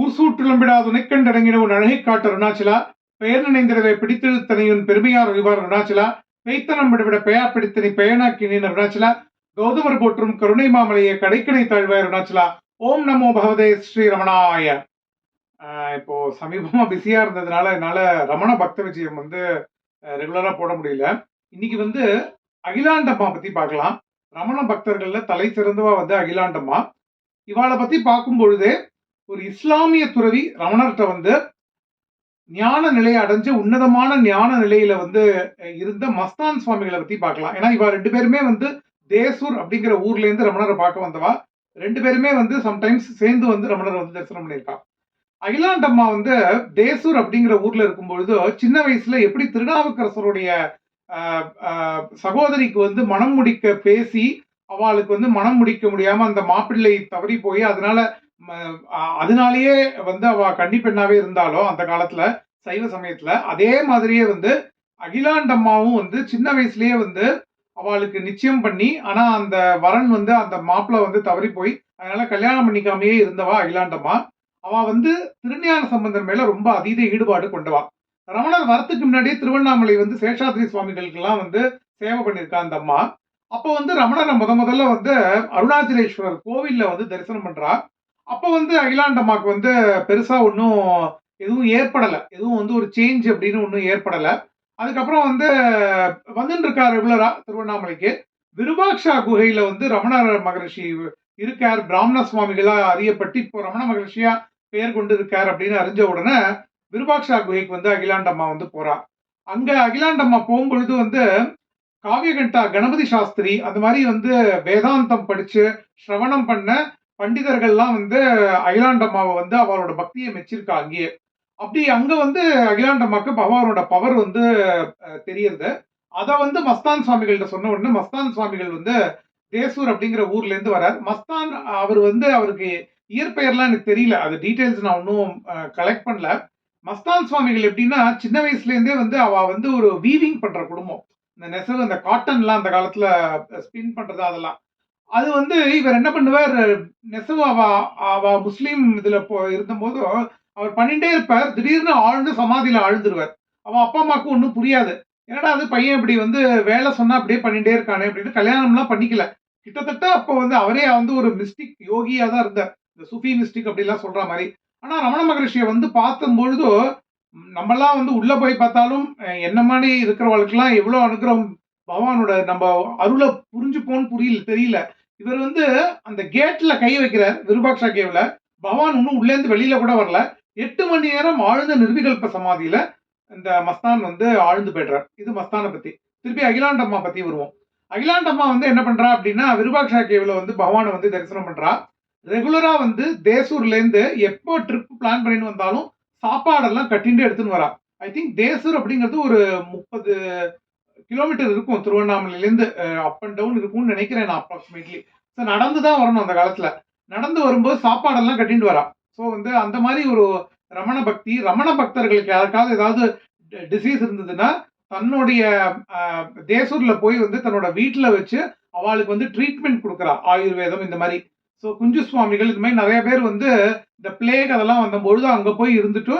ஊர் சூற்றுளம்பிடாது உனைக்கண்டடங்கின உன் அழகை காட்டு அருணாச்சலா. பெயர் நினைந்திரவை பிடித்தெழுத்தனையுன் பெருமையார் அறிவார் அருணாச்சலா. பெய்த்தனம் விடவிட பெயா பிடித்தனை பெயனாக்கினேன் அருணாச்சலா. கௌதமர் போற்றும் கருணை மாமலையை கடைக்கடை தாழ்வாய் அருணாச்சலா. ஓம் நமோ பகவதே ஸ்ரீ ரமணாய. ஆஹ் இப்போ சமீபமா பிஸியா இருந்ததுனால என்னால ரமண பக்த விஜயம் வந்து ரெகுலரா போட முடியல. இன்னைக்கு வந்து அகிலாண்டம்மா பத்தி பார்க்கலாம். ரமண பக்தர்கள்ல தலை சிறந்தவா வந்து அகிலாண்டம்மா. இவாளை பத்தி பார்க்கும் பொழுதே ஒரு இஸ்லாமிய துறவி ரமணர்கிட்ட வந்து ஞான நிலையை அடைஞ்சு உன்னதமான ஞான நிலையில வந்து இருந்த மஸ்தான் சுவாமிகளை பத்தி பார்க்கலாம். ஏன்னா இவா ரெண்டு பேருமே வந்து தேசூர் அப்படிங்கிற ஊர்ல இருந்து ரமணரை பார்க்க வந்தவா. ரெண்டு பேருமே வந்து சம்டைம்ஸ் சேர்ந்து வந்து ரமணர் வந்து தரிசனம் பண்ணியிருக்கா. அகிலாண்டம்மா வந்து தேசூர் அப்படிங்கிற ஊர்ல இருக்கும்பொழுது சின்ன வயசுல எப்படி திருநாவுக்கரசருடைய சகோதரிக்கு வந்து மனம் முடிக்க பேசி அவளுக்கு வந்து மனம் முடிக்க முடியாம அந்த மாப்பிள்ளை தவறி போய் அதனால அதனாலேயே வந்து அவ கன்னி பெண்ணாவே இருந்தாலோ அந்த காலத்துல சைவ சமயத்துல அதே மாதிரியே வந்து அகிலாண்டம்மாவும் வந்து சின்ன வயசுலயே வந்து அவளுக்கு நிச்சயம் பண்ணி ஆனா அந்த வரன் வந்து அந்த மாப்பிள்ள வந்து தவறி போய் அதனால கல்யாணம் பண்ணிக்காமையே இருந்தவா அகிலாண்டம்மா. அவ வந்து திருஞான சம்பந்தன் மேல ரொம்ப அதீத ஈடுபாடு கொண்டவா. ரமணர் வரத்துக்கு முன்னாடியே திருவண்ணாமலை வந்து சேஷாத்ரி சுவாமிகளுக்கெல்லாம் வந்து சேவை பண்ணியிருக்கா அந்த அம்மா. அப்போ வந்து ரமணரை முத முதல்ல வந்து அருணாச்சலேஸ்வரர் கோவிலில் வந்து தரிசனம் பண்ணுறா அப்போ வந்து அகிலாண்டம்மாக்கு வந்து பெருசாக ஒன்றும் எதுவும் ஏற்படலை. எதுவும் வந்து ஒரு சேஞ்ச் அப்படின்னு ஒன்றும் ஏற்படலை. அதுக்கப்புறம் வந்து வந்துட்டு இருக்கா ரெகுலரா திருவண்ணாமலைக்கு. விருபாக்ஷா குகையில வந்து ரமண மகரிஷி இருக்கார். பிராமண சுவாமிகளா அறியப்பட்டு இப்போ ரமண மகரிஷியா பெயர் கொண்டு இருக்கார் அப்படின்னு அறிஞ்ச உடனே விருபாக்ஷா குகைக்கு வந்து அகிலாண்டம்மா வந்து போறா. அங்க அகிலாண்டம்மா போகும்பொழுது வந்து காவியகண்டா கணபதி சாஸ்திரி அந்த மாதிரி வந்து வேதாந்தம் படிச்சு ஸ்ரவணம் பண்ண பண்டிதர்கள்லாம் வந்து அகிலாண்டம்மாவை வந்து அவரோட பக்தியை மெச்சிருக்கா அங்கேயே. அப்படி அங்க வந்து அகிலாண்டம்மாக்கு பகவானோட பவர் வந்து அஹ், தெரியறது. அதை வந்து மஸ்தான் சுவாமிகள்கிட்ட சொன்ன உடனே மஸ்தான் சுவாமிகள் வந்து தேசூர் அப்படிங்கிற ஊர்ல இருந்து வரார். மஸ்தான் அவர் வந்து அவருக்கு இயற்பெயர்லாம் எனக்கு தெரியல. அது டீட்டெயில்ஸ் நான் ஒன்றும் கலெக்ட் பண்ணல. மஸ்தான் சுவாமிகள் எப்படின்னா சின்ன வயசுலேருந்தே வந்து அவ வந்து ஒரு வீவிங் பண்ற குடும்பம். இந்த நெசவு இந்த காட்டன்லாம் அந்த காலத்துல ஸ்பின் பண்றது அதெல்லாம். அது வந்து இவர் என்ன பண்ணுவார்? நெசவு அவா அவா முஸ்லீம் இதில் போ இருந்தபோது அவர் பண்ணிட்டே இருப்பார். திடீர்னு ஆழ்ந்து சமாதியில் ஆழ்ந்துருவார். அவன் அப்பா அம்மாவுக்கு ஒன்றும் புரியாது. என்னடா அது பையன் இப்படி வந்து வேலை சொன்னால் அப்படியே பண்ணிட்டே இருக்கானே அப்படின்னு கல்யாணம்லாம் பண்ணிக்கல. கிட்டத்தட்ட அப்போ வந்து அவரே வந்து ஒரு மிஸ்டிக் யோகியாக தான் இருந்தார். இந்த சுஃபி மிஸ்டிக் அப்படிலாம் சொல்கிற மாதிரி. ஆனால் ரமண மகரிஷியை வந்து பார்த்தும் நம்மளாம் நம்மலாம் வந்து உள்ளே போய் பார்த்தாலும் என்ன மாதிரி இருக்கிறவங்களுக்குலாம் எவ்வளோ அனுகிரகம் பகவானோட? நம்ம அருளை புரிஞ்சுப்போன்னு புரியல தெரியல. இவர் வந்து அந்த கேட்ல கை வைக்கிறார் விருபாக்ஷா கேவ்ல. பகவான் இன்னும் உள்ளே இருந்து வெளியில கூட வரல. எட்டு மணி நேரம் ஆழ்ந்த நிர்விகல்ப சமாதியில இந்த மஸ்தான் வந்து ஆழ்ந்து போய்டுறார். இது மஸ்தானை பத்தி. திருப்பி அகிலாண்டம்மா பத்தி வருவோம். அகிலாண்டம்மா வந்து என்ன பண்றா அப்படின்னா விருபாக்ஷா கேவ்ல வந்து பகவானை வந்து தரிசனம் பண்றா. ரெகுலரா வந்து தேசூர்ல இருந்து எப்போ ட்ரிப் பிளான் பண்ணிட்டு வந்தாலும் சாப்பாடெல்லாம் கட்டிட்டு எடுத்துன்னு வரா. ஐ திங்க் தேசூர் அப்படிங்கிறது ஒரு முப்பது கிலோமீட்டர் இருக்கும் திருவண்ணாமலையிலேருந்து அப் அண்ட் டவுன் இருக்கும்னு நினைக்கிறேன் நான் அப்ராக்சிமேட்லி ஸோ நடந்து தான் வரணும் அந்த காலத்தில். நடந்து வரும்போது சாப்பாடெல்லாம் கட்டிட்டு வரா. ஸோ வந்து அந்த மாதிரி ஒரு ரமண பக்தி ரமண பக்தர்களுக்கு யாருக்காவது ஏதாவது டிசீஸ் இருந்ததுன்னா தன்னுடைய தேசூரில் தேசூர்ல போய் வந்து தன்னோட வீட்டில் வச்சு அவளுக்கு வந்து ட்ரீட்மெண்ட் கொடுக்குறா. ஆயுர்வேதம் இந்த மாதிரி. ஸோ குஞ்சு சுவாமிகள் இது மாதிரி நிறைய பேர் வந்து இந்த பிளேக் அதெல்லாம் வந்தபொழுது அங்கே போய் இருந்துட்டு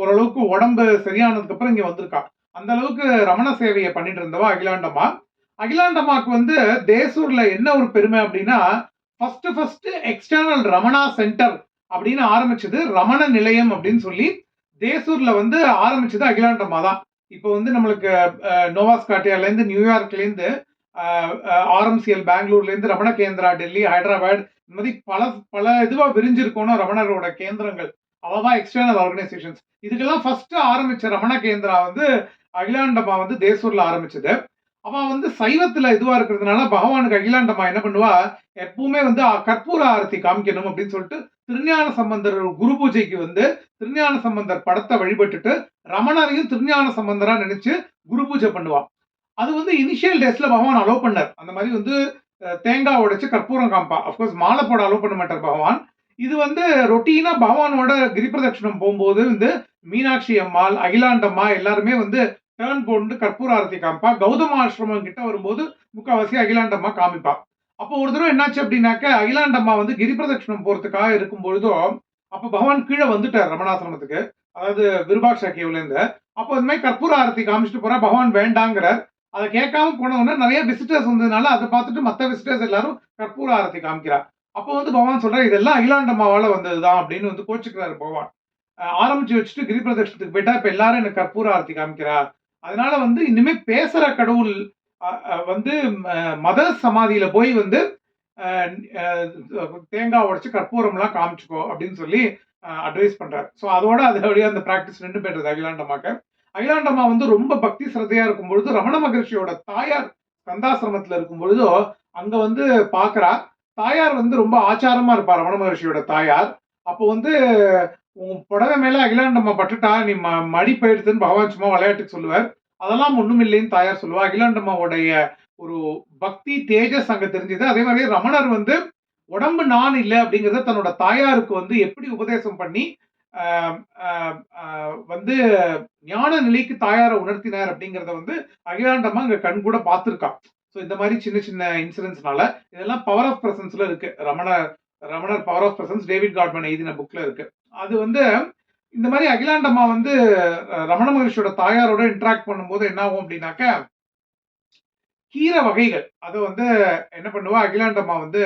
ஓரளவுக்கு உடம்பு சரியானதுக்கப்புறம் இங்கே வந்திருக்கா. அந்த அளவுக்கு ரமண சேவையை பண்ணிட்டு இருந்தவா அகிலாண்டம்மா. அகிலாண்டம்மாக்கு வந்து தேசூர்ல என்ன ஒரு பெருமை அப்படின்னா first first external Ramana centre அப்படின்னு ஆரம்பிச்சது ரமண நிலையம் அப்படின்னு சொல்லி தேசூர்ல வந்து ஆரம்பிச்சது அகிலாண்டம்மா தான். இப்போ வந்து நம்மளுக்கு அஹ், நியூயார்க்லேருந்து ஆர்எம்சிஎல் பெங்களூர்லேருந்து ரமண கேந்திரா டெல்லி ஹைதராபாத் இந்த மாதிரி பல பல இதுவாக விரிஞ்சிருக்கணும் ரமணரோட கேந்திரங்கள். அவதான் எக்ஸ்டர்னல் ஆர்கனைசேஷன்ஸ் இதுக்கெல்லாம் ஃபர்ஸ்ட் ஆரம்பிச்ச ரமண கேந்திரா வந்து அகிலாண்டமா வந்து தேசூர்ல ஆரம்பிச்சது. அவ வந்து சைவத்துல இதுவா இருக்கிறதுனால பகவானுக்கு அகிலாண்டமா என்ன பண்ணுவா? எப்பவுமே வந்து கற்பூர ஆரத்தி காமிக்கணும் அப்படின்னு சொல்லிட்டு திருஞான சம்பந்தர் குரு பூஜைக்கு வந்து திருஞான சம்பந்தர் படத்தை வழிபட்டுட்டு ரமணரையும் திருஞான சம்பந்தரா நினைச்சு குரு பூஜை பண்ணுவான் அது வந்து இனிஷியல் டேஸ்ல பகவான் அலோவ் பண்ணார். அந்த மாதிரி வந்து தேங்காய் உடைச்சு கற்பூரம் காமிப்பா. அஃப்கோர்ஸ் மாலை போட அலோவ் பண்ண மாட்டார் பகவான். இது வந்து ரொட்டீனா பகவானோட கிரிபிரதட்சிணம் போகும்போது வந்து மீனாட்சி அம்மாள் அகிலாண்டம்மா எல்லாருமே வந்து டேர்ன் போட்டு கற்பூர ஆரத்தி காமிப்பா. கௌதம ஆசிரமம் கிட்ட வரும்போது முக்கால்வாசி அகிலாண்டம்மா காமிப்பா. அப்போ ஒரு தடவை என்னாச்சு அப்படின்னாக்க அகிலாண்டம்மா வந்து கிரிபிரதட்சிணம் போறதுக்காக இருக்கும் பொழுதும் அப்ப பகவான் கீழே வந்துட்டார் ரமணாசிரமத்துக்கு. அதாவது விருபாட்ச கேவ்ல இருந்து அப்போ இந்த மாதிரி கற்பூர ஆரத்தி காமிச்சிட்டு போறா பகவான் வேண்டாங்கிறார். அதை கேட்காம போன நிறைய விசிட்டர்ஸ் வந்ததுனால அதை பார்த்துட்டு மற்ற விசிட்டர்ஸ் எல்லாரும் கற்பூர ஆரத்தி காமிக்கிறார் அப்போ வந்து பகவான் சொல்றாரு இதெல்லாம் அகிலாண்டம்மாவால வந்ததுதான் அப்படின்னு வந்து கோச்சுக்கிறாரு பகவான். ஆரம்பிச்சு வச்சுட்டு கிரி பிரதட்சணத்துக்கு போயிட்டா இப்ப எல்லாரும் எனக்கு கற்பூர ஆரத்தி காமிக்கிறா அதனால வந்து இனிமே பேசுற கடவுள் வந்து மத சமாதியில போய் வந்து தேங்காய் உடைச்சு கற்பூரம்லாம் காமிச்சுக்கோ அப்படின்னு சொல்லி அட்வைஸ் பண்றாரு. ஸோ அதோட அது அப்படியே அந்த ப்ராக்டிஸ் ரெண்டு பேர் அகிலாண்டமாக்க அகிலாண்டம்மா வந்து ரொம்ப பக்தி சிரத்தையா இருக்கும் பொழுது ரமண மகர்ஷியோட தாயார் கந்தாசிரமத்துல இருக்கும் பொழுதோ அங்க வந்து பாக்குறா தாயார் வந்து ரொம்ப ஆச்சாரமா இருப்பார் ரமண மகர்ஷியோட தாயார். அப்போ வந்து உன் புடவை மேல அகிலாண்டம்மா பட்டுட்டா நீ ம மடி போயிடுதுன்னு பகவான் சும்மா விளையாட்டுக்கு சொல்லுவார். அதெல்லாம் ஒன்றும் இல்லைன்னு தாயார் சொல்லுவா. அகிலாண்டம்மாவுடைய ஒரு பக்தி தேஜஸ் அங்க தெரிஞ்சது. அதே மாதிரி ரமணர் வந்து உடம்பு நான் இல்லை அப்படிங்கிறத தன்னோட தாயாருக்கு வந்து எப்படி உபதேசம் பண்ணி வந்து ஞான நிலைக்கு தாயாரை உணர்த்தினார் அப்படிங்கிறத வந்து அகிலாண்டம்மா அங்க கண் கூட பார்த்துருக்கான் ஸோ இந்த மாதிரி சின்ன சின்ன இன்சிடென்ட்ஸ்னால இதெல்லாம் பவர் ஆஃப் பிரசன்ஸ்ல இருக்கு. Ramanar Ramanar power of presence David Godman எழுதின புக்ல இருக்கு. அது வந்து இந்த மாதிரி அகிலாண்டம்மா வந்து ரமண மகர்ஷியோட தாயாரோட இன்ட்ராக்ட் பண்ணும்போது என்ன ஆகும் அப்படின்னாக்க கீரை வகைகள் அதை வந்து என்ன பண்ணுவா? அகிலாண்டம்மா வந்து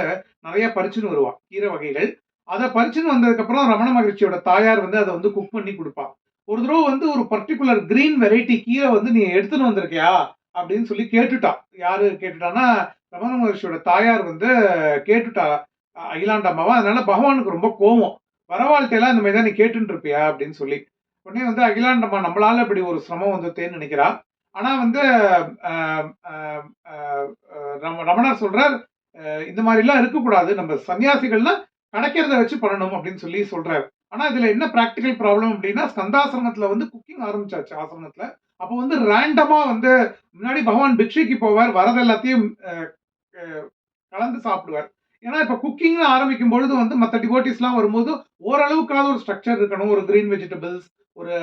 நிறைய பறிச்சுன்னு வருவா கீரை வகைகள். அதை பறிச்சுன்னு வந்ததுக்கப்புறம் ரமண மகிழ்ச்சியோட தாயார் வந்து அதை வந்து குக் பண்ணி கொடுப்பா. ஒரு தடவை வந்து ஒரு பர்டிகுலர் கிரீன் வெரைட்டி கீரை வந்து நீ எடுத்துன்னு வந்திருக்கியா? அப்படின்னு சொல்லி கேட்டுட்டா யாரு கேட்டுட்டான்னா ரமண மகர்ஷியோட தாயார் வந்து கேட்டுட்டா அகிலாண்டம்மாவா அதனால பகவானுக்கு ரொம்ப கோவம். வரவாழ்த்தையெல்லாம் இந்த மாதிரி தான் நீ கேட்டுட்டு இருப்பியா அப்படின்னு சொல்லி. உடனே வந்து அகிலாண்டம்மா நம்மளால இப்படி ஒரு சிரமம் வந்துட்டேன்னு நினைக்கிறா. ஆனா வந்து ரம- ரமணர் சொல்றார் இந்த மாதிரிலாம் இருக்கக்கூடாது. நம்ம சன்னியாசிகள்லாம் கிடைக்கிறத வச்சு பண்ணணும் அப்படின்னு சொல்லி சொல்றாரு. ஆனா இதுல என்ன பிராக்டிக்கல் ப்ராப்ளம் அப்படின்னா ஸ்கந்தாசிரமத்துல வந்து குக்கிங் ஆரம்பிச்சாச்சு ஆசிரமத்துல. அப்போ வந்து ரேண்டமா வந்து முன்னாடி பகவான் பிக்ஷைக்கு போவார் வரது எல்லாத்தையும் கலந்து சாப்பிடுவார். ஏன்னா இப்போ குக்கிங்னு ஆரம்பிக்கும் பொழுது வந்து மற்ற டிவோட்டிஸ்லாம் வரும்போது ஓரளவுக்காவது ஒரு ஸ்ட்ரக்சர் இருக்கணும். ஒரு க்ரீன் வெஜிடபிள்ஸ் ஒரு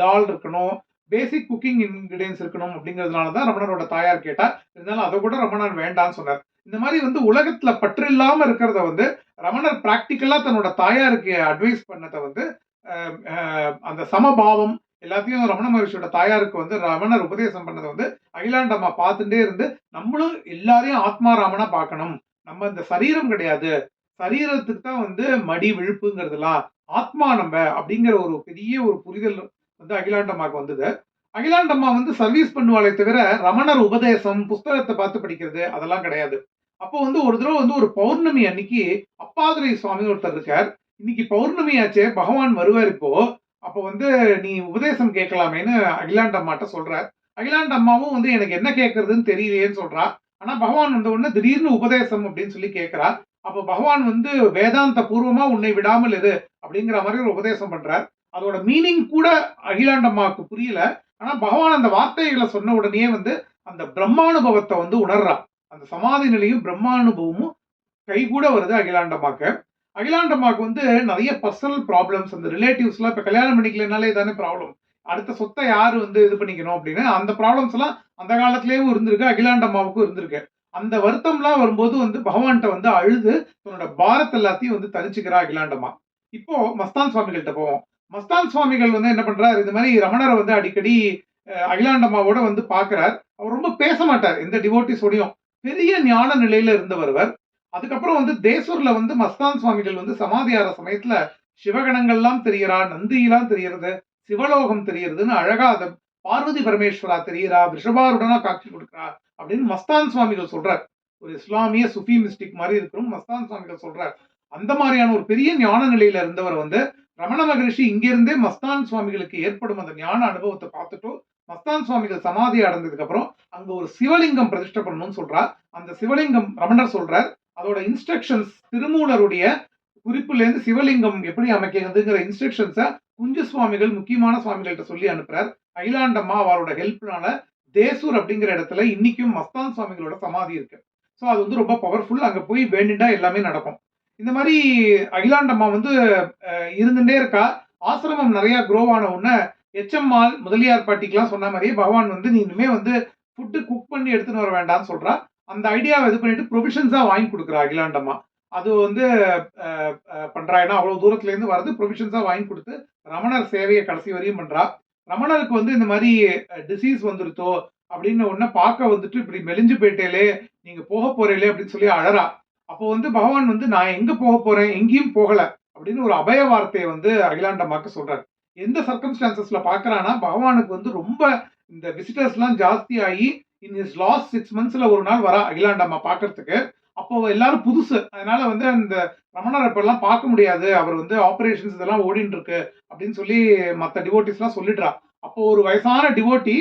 தால் இருக்கணும். பேசிக் குக்கிங் இன்கிரீடியன்ஸ் இருக்கணும் அப்படிங்கிறதுனால தான் ரமணரோட தாயார் கேட்டார். இருந்தாலும் அதை கூட ரமணன் வேண்டாம்னு சொன்னார். இந்த மாதிரி வந்து உலகத்துல பற்று இல்லாம இருக்கிறத வந்து ரமணர் பிராக்டிக்கலா தன்னோட தாயாருக்கு அட்வைஸ் பண்ணதை வந்து அந்த சமபாவம் எல்லாத்தையும் ரமண மகர்ஷியோட தாயாருக்கு வந்து ரமணர் உபதேசம் பண்ணதை வந்து அகிலாண்டம்மா பார்த்துட்டே இருந்து நம்மளும் எல்லாரையும் ஆத்மாராமனா பார்க்கணும். நம்ம இந்த சரீரம் கிடையாது. சரீரத்துக்கு தான் வந்து மடி விழுப்புங்கிறதுலாம் ஆத்மா நம்ம அப்படிங்கிற ஒரு பெரிய ஒரு புரிதல் வந்து அகிலாண்டம்மாவுக்கு வந்தது. அகிலாண்டம்மா வந்து சர்வீஸ் பண்ணுவாளே தவிர ரமணர் உபதேசம் புஸ்தகத்தை பார்த்து படிக்கிறது அதெல்லாம் கிடையாது. அப்போ வந்து ஒரு தடவை வந்து ஒரு பௌர்ணமி அன்னைக்கு அப்பாதுரை சுவாமி ஒருத்தர் இருக்கார். இன்னைக்கு பௌர்ணமி ஆச்சே பகவான் வருவார் இப்போ. அப்போ வந்து நீ உபதேசம் கேட்கலாமேன்னு அகிலாண்டம்மாட்ட அகிலாண்ட அம்மாவும் வந்து எனக்கு என்ன கேட்கறதுன்னு தெரியலையேன்னு சொல்கிறா ஆனால் பகவான் வந்த உடனே திடீர்னு உபதேசம் அப்படின்னு சொல்லி கேட்குறா. அப்போ பகவான் வந்து வேதாந்த பூர்வமாக உன்னை விடாமல் இரு அப்படிங்கிற மாதிரி ஒரு உபதேசம் பண்ணுறார் அதோட மீனிங் கூட அகிலாண்டம்மாவுக்கு புரியல. ஆனால் பகவான் அந்த வார்த்தைகளை சொன்ன உடனே வந்து அந்த பிரம்மானுபவத்தை வந்து உணர்றா அந்த சமாதி நிலையும் பிரம்மானுபவமும் கைகூட வருது அகிலாண்டம்மாவுக்கு வந்து நிறைய பர்சனல் ப்ராப்ளம்ஸ் அந்த ரிலேட்டிவ்ஸ்லாம் இப்போ கல்யாணம் பண்ணிக்கலனாலே தானே ப்ராப்ளம் அடுத்த சொத்தை யார் வந்து இது பண்ணிக்கணும் அப்படின்னு அந்த ப்ராப்ளம்ஸ் எல்லாம் அந்த காலத்திலேயும் இருந்திருக்கு அகிலாண்டம்மாவுக்கும் இருந்திருக்கு. அந்த வருத்தம்லாம் வரும்போது வந்து பகவான்கிட்ட வந்து அழுது தன்னோட பாரத் எல்லாத்தையும் வந்து தனிச்சுக்கிறா அகிலாண்டம்மா. இப்போ மஸ்தான் சுவாமிகள்கிட்ட போவோம். மஸ்தான் சுவாமிகள் வந்து என்ன பண்றாரு இந்த மாதிரி ரமணரை வந்து அடிக்கடி அகிலாண்டம்மாவோட வந்து பார்க்குறார் அவர் ரொம்ப பேச மாட்டார் எந்த டிவோட்டிஸோடையும் பெரிய ஞான நிலையில இருந்தவர் அவர். அதுக்கப்புறம் வந்து தேசூர்ல வந்து மஸ்தான் சுவாமிகள் வந்து சமாதியார சமயத்துல சிவகணங்கள்லாம் தெரியறா நந்தியெல்லாம் தெரியறது சிவலோகம் தெரியறதுன்னு அழகா அதை பார்வதி பரமேஸ்வரா தெரியறா விஷபாருடனா காட்சி கொடுக்குறா அப்படின்னு மஸ்தான் சுவாமிகள் சொல்றார். ஒரு இஸ்லாமிய சுஃபி மிஸ்டிக் மாதிரி இருக்கிறோம் மஸ்தான் சுவாமிகள் சொல்றார். அந்த மாதிரியான ஒரு பெரிய ஞான நிலையில இருந்தவர் வந்து ரமண மகரிஷி இங்கிருந்தே மஸ்தான் சுவாமிகளுக்கு ஏற்படும் அந்த ஞான அனுபவத்தை பார்த்துட்டு மஸ்தான் சுவாமிகள் சமாதி அடைந்ததுக்கு அப்புறம் அங்க ஒரு சிவலிங்கம் பிரதிஷ்ட பண்ணணும்னு சொல்றார். அந்த சிவலிங்கம் ரமணர் சொல்றார். அதோட இன்ஸ்ட்ரக்ஷன்ஸ் திருமூலருடைய குறிப்புலேருந்து சிவலிங்கம் எப்படி அமைக்கிறதுங்கிற இன்ஸ்ட்ரக்ஷன்ஸை குஞ்சு சுவாமிகள் முக்கியமான சுவாமிகள்கிட்ட சொல்லி அனுப்புறார். ஐலாண்டம்மா அவரோட ஹெல்ப்னால தேசூர் அப்படிங்கிற இடத்துல இன்னைக்கும் மஸ்தான் சுவாமிகளோட சமாதி இருக்கு. ஸோ அது வந்து ரொம்ப பவர்ஃபுல் அங்கே போய் வேண்டிண்டா எல்லாமே நடக்கும். இந்த மாதிரி அகிலாண்டம்மா வந்து இருந்துட்டே இருக்கா. ஆசிரமம் நிறைய க்ரோ ஆன உடனே எச்எம்மாள் முதலியார் பாட்டிக்கெல்லாம் சொன்ன மாதிரியே பகவான் வந்து நீ இனிமே வந்து ஃபுட்டு குக் பண்ணி எடுத்துன்னு வர வேண்டாம்னு சொல்றா. அந்த ஐடியாவை இது பண்ணிட்டு ப்ரொவிஷன்ஸாக வாங்கி கொடுக்குறா அகிலாண்டம்மா அது வந்து பண்ணுறா அஹ், பண்றா. ஏன்னா அவ்வளவு வரது வாங்கி கொடுத்து ரமணர் சேவையை கடைசி வரையும் பண்ணுறா ரமணருக்கு வந்து இந்த மாதிரி டிசீஸ் வந்துருத்தோ அப்படின்னு ஒன்று பார்க்க வந்துட்டு இப்படி மெலிஞ்சு போயிட்டேலே நீங்கள் போக போகிறீங்களே அப்படின்னு சொல்லி அழறா. அப்போ வந்து பகவான் வந்து நான் எங்கே போக போகிறேன் எங்கேயும் போகலை. அப்படின்னு ஒரு அபய வார்த்தையை வந்து அகிலாண்டமாக்க சொல்கிறார் எந்த சர்க்கம்ஸ்டான்சஸில் பார்க்குறான்னா பகவானுக்கு வந்து ரொம்ப இந்த விசிட்டர்ஸ்லாம் ஜாஸ்தியாகி ஜாஸ்தி ஆகி இன் இஸ் லாஸ்ட் சிக்ஸ் மந்த்ஸில் ஒரு நாள் வரா அகிலாண்டம்மா பார்க்கறதுக்கு. அப்போ எல்லாரும் புதுசு. அதனால வந்து அந்த ரமணர் இப்பெல்லாம் பார்க்க முடியாது. அவர் வந்து ஆப்ரேஷன்ஸ் இதெல்லாம் ஓடின்னு இருக்கு அப்படின்னு சொல்லி மற்ற டிவோட்டிஸ்லாம் சொல்லிடுறா. அப்போ ஒரு வயசான டிவோட்டி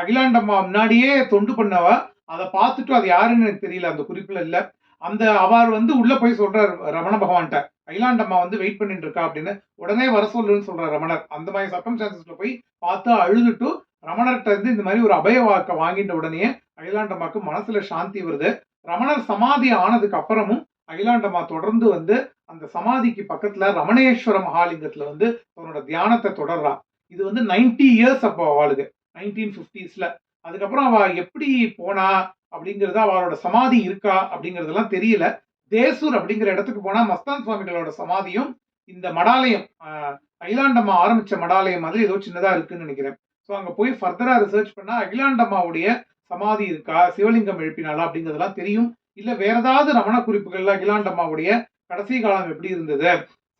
அகிலாண்டம்மா முன்னாடியே தொண்டு பண்ணவ அதை பார்த்துட்டு அது யாருன்னு எனக்கு தெரியல அந்த குறிப்பில் இல்லை. அந்த அவர் வந்து உள்ள போய் சொல்கிறார் ரமண பகவான்கிட்ட. அகிலாண்டம்மா வந்து வெயிட் பண்ணிட்டு இருக்கா அப்படின்னு உடனே வர சொல்லுன்னு சொல்றாரு ரமணர். அந்த மாதிரி சர்க்கம்ஸ்டான்சஸ்ல போய் பார்த்து அழுதுட்டு ரமணர்கிட்ட இருந்து இந்த மாதிரி ஒரு அபய வாக்க வாங்கிட்ட உடனே அகிலாண்டம்மாக்கு மனசுல சாந்தி வருது. ரமணர் சமாதி ஆனதுக்கு அப்புறமும் அகிலாண்டம்மா தொடர்ந்து வந்து அந்த சமாதிக்கு பக்கத்துல ரமணேஸ்வர மகாலிங்கத்துல வந்து தன்னோட தியானத்தை தொடர்றா. இது வந்து 90 இயர்ஸ் அப்போ அவளுக்கு. நைன்டீன் ஃபிஃப்டிஸ்ல அதுக்கப்புறம் அவ எப்படி போனா அப்படிங்கிறது அவளோட சமாதி இருக்கா அப்படிங்கறதெல்லாம் தெரியல. தேசூர் அப்படிங்கிற இடத்துக்கு போனா மஸ்தான் சுவாமிகளோட சமாதியும் இந்த மடாலயம் அயிலாண்டம்மா அகிலாண்டம்மா ஆரம்பிச்ச மடாலயம் மாதிரி ஏதோ சின்னதா இருக்குன்னு நினைக்கிறேன். ஸோ அங்கே போய் ஃபர்தராக ரிசர்ச் பண்ணால் அகிலாண்டம்மாவுடைய சமாதி இருக்கா? சிவலிங்கம் எழுப்பினாலா அப்படிங்கிறதெல்லாம் தெரியும். இல்லை வேற ஏதாவது ரமண குறிப்புகள்ல அகிலாண்டம்மாவுடைய கடைசி காலம் எப்படி இருந்தது?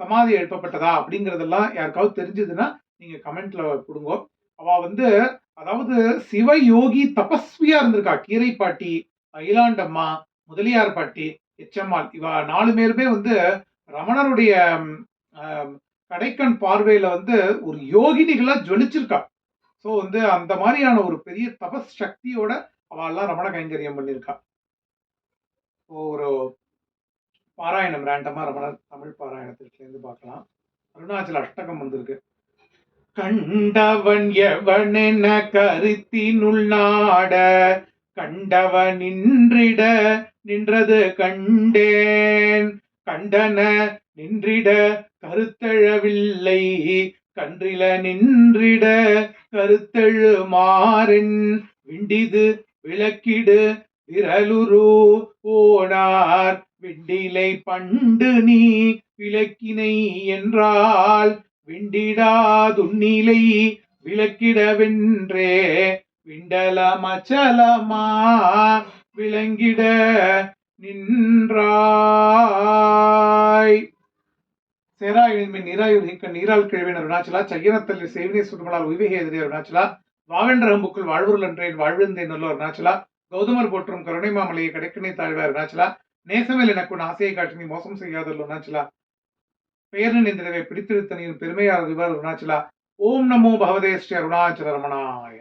சமாதி எழுப்பப்பட்டதா? அப்படிங்கிறதெல்லாம் யாருக்காவது தெரிஞ்சதுன்னா நீங்க கமெண்ட்ல கொடுங்க. அவ வந்து அதாவது சிவயோகி தபஸ்வியா இருந்திருக்கா? கீரை பாட்டி அகிலாண்டம்மா முதலியார் பாட்டி எச்சம்மாள். இவ நாலு பேருமே வந்து ரமணருடைய கடைக்கண் பார்வையில வந்து ஒரு யோகினிகளா ஜொலிச்சிருக்கா. ஸோ வந்து அந்த மாதிரியான ஒரு பெரிய தபஸ் சக்தியோட அவெல்லாம் ரமண கைங்கரியம் பண்ணியிருக்கா. ஒரு பாராயணம் ரேண்டமாக ரமணர் தமிழ் பாராயணத்திலிருந்து பார்க்கலாம். அருணாச்சல அஷ்டகம் வந்திருக்கு. கண்டவன் எவனென கருத்தினுள் நாட கண்டவன் நின்றிட நின்றது கண்டேன். கண்டன நின்றிட கருத்தெழவில்லை கன்றில நின்றிட கருத்தெழுமாறின் விண்டிது விளக்கிடு விரலுரு ஓனார். விண்டிலை பண்டு நீ விளக்கினை என்றால் விண்டிடாதுன்னிலை விளக்கிடவென்றே விண்டலமச்சலமா விளங்கிட நின்றாய். சேராயின்மை நீராயுர் நீக்க நீரால் கிழவின் அருணாச்சலா சையனத்தல்லி சேவினை சுடுமலால் உய்விகை எதிரே அருணாச்சலா வாவென்ற அம்புக்குள் வாழ்வுருள் அன்றேன் வாழ்விருந்தேன் நல்ல அருணாச்சலா கௌதமர் போற்றும் கருணை மாமலையை கடைக்கணை தாழ்வார் அருணாச்சலா நேசமேல் எனக்கு உன் ஆசையை காட்டி நீ மோசம் செய்யாதல் அருணாச்சலா பெயர் நின்றவை பிடித்திருத்தனியின் பெருமையார் அருணாச்சலா ஓம் நமோ பகவதே ஸ்ரீ அருணாச்சல ரமணாய.